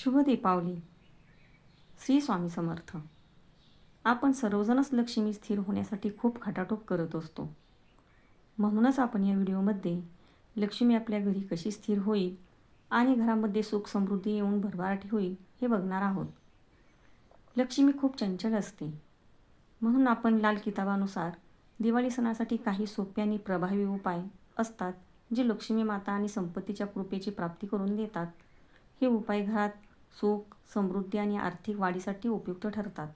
शुभ दीपावली श्री स्वामी समर्थ. आपण सर्वजणच लक्ष्मी स्थिर होण्यासाठी खूप खाटाटोप करत असतो. म्हणूनच आपण या व्हिडिओमध्ये लक्ष्मी आपल्या घरी कशी स्थिर होईल आणि घरामध्ये सुख समृद्धी येऊन भरभराटी होईल हे बघणार आहोत. लक्ष्मी खूप चंचल असते. म्हणून आपण लाल किताबानुसार दिवाळी सणासाठी काही सोपे आणि प्रभावी उपाय असतात जे लक्ष्मी माता आणि संपत्तीच्या कृपेची प्राप्ती करून देतात. हे उपाय घरात सुख समृद्धी आणि आर्थिक वाढीसाठी उपयुक्त ठरतात.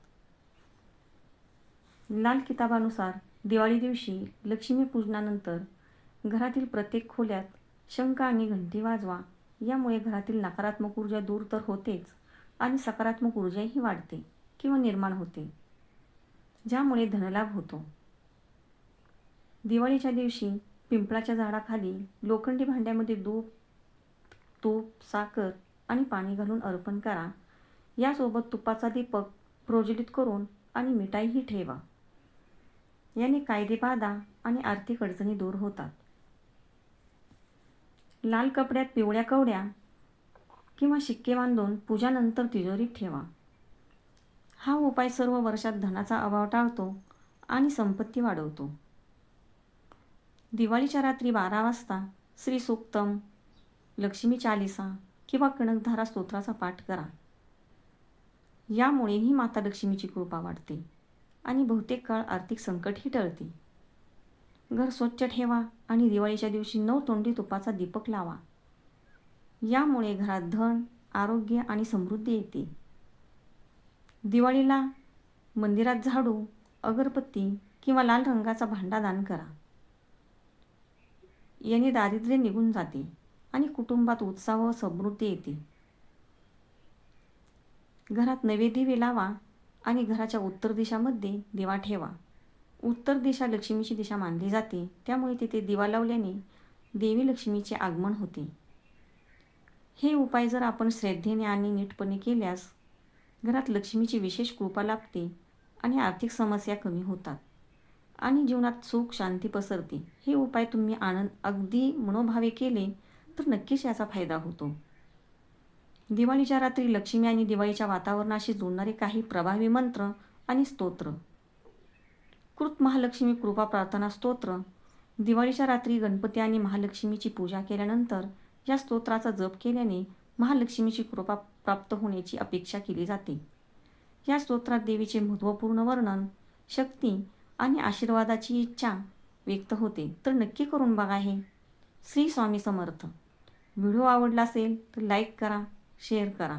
लाल किताबानुसार दिवाळी दिवशी लक्ष्मीपूजनानंतर घरातील प्रत्येक खोल्यात शंख आणि घंटी वाजवा. यामुळे घरातील नकारात्मक ऊर्जा दूर तर होतेच आणि सकारात्मक ऊर्जाही वाढते किंवा निर्माण होते ज्यामुळे धनलाभ होतो. दिवाळीच्या दिवशी पिंपळाच्या झाडाखाली लोखंडी भांड्यामध्ये दूध तूप साखर आणि पाणी घालून अर्पण करा. यासोबत तुपाचा दीपक प्रज्वलित करून आणि मिठाईही ठेवा. याने कायदेबाधा आणि आर्थिक अडचणी दूर होतात. लाल कपड्यात पिवळ्या कवड्या किंवा शिक्के बांधून पूजानंतर तिजोरीत ठेवा. हा उपाय सर्व वर्षात धनाचा अभाव टाळतो आणि संपत्ती वाढवतो. दिवाळीच्या रात्री बारा वाजता श्री सूक्तम लक्ष्मी चालिसा किंवा कणकधारा स्तोत्राचा पाठ करा. यामुळेही माता लक्ष्मीची कृपा वाढते आणि बहुतेक काळ आर्थिक संकटही टळते. घर स्वच्छ ठेवा आणि दिवाळीच्या दिवशी नऊ तोंडी तुपाचा दीपक लावा. यामुळे घरात धन आरोग्य आणि समृद्धी येते. दिवाळीला मंदिरात झाडू अगरबत्ती किंवा लाल रंगाचा भांडा दान करा. याने दारिद्र्य निघून जाते. आणि कुटुंबात उत्साह व समृद्धी येते. घरात नवे दिवे लावा आणि घराच्या उत्तर दिशामध्ये दिवा ठेवा. उत्तर दिशा लक्ष्मीची दिशा मानली जाते. त्यामुळे तिथे दिवा लावल्याने देवी लक्ष्मीचे आगमन होते. हे उपाय जर आपण श्रद्धेने आणि नीटपणे केल्यास घरात लक्ष्मीची विशेष कृपा लाभते आणि आर्थिक समस्या कमी होतात आणि जीवनात सुख शांती पसरते. हे उपाय तुम्ही आनंद अगदी मनोभावे केले तर नक्कीच याचा फायदा होतो. दिवाळीच्या रात्री लक्ष्मी आणि दिवाळीच्या वातावरणाशी जोडणारे काही प्रभावी मंत्र आणि स्तोत्र. कृत महालक्ष्मी कृपा प्रार्थना स्तोत्र. दिवाळीच्या रात्री गणपती आणि महालक्ष्मीची पूजा केल्यानंतर या स्तोत्राचा जप केल्याने महालक्ष्मीची कृपा प्राप्त होण्याची अपेक्षा केली जाते. या स्तोत्रात देवीचे महत्त्वपूर्ण वर्णन शक्ती आणि आशीर्वादाची इच्छा व्यक्त होते. तर नक्की करून बघा हे. श्री स्वामी समर्थ. व्हिडिओ आवडला असेल तर लाईक करा शेअर करा.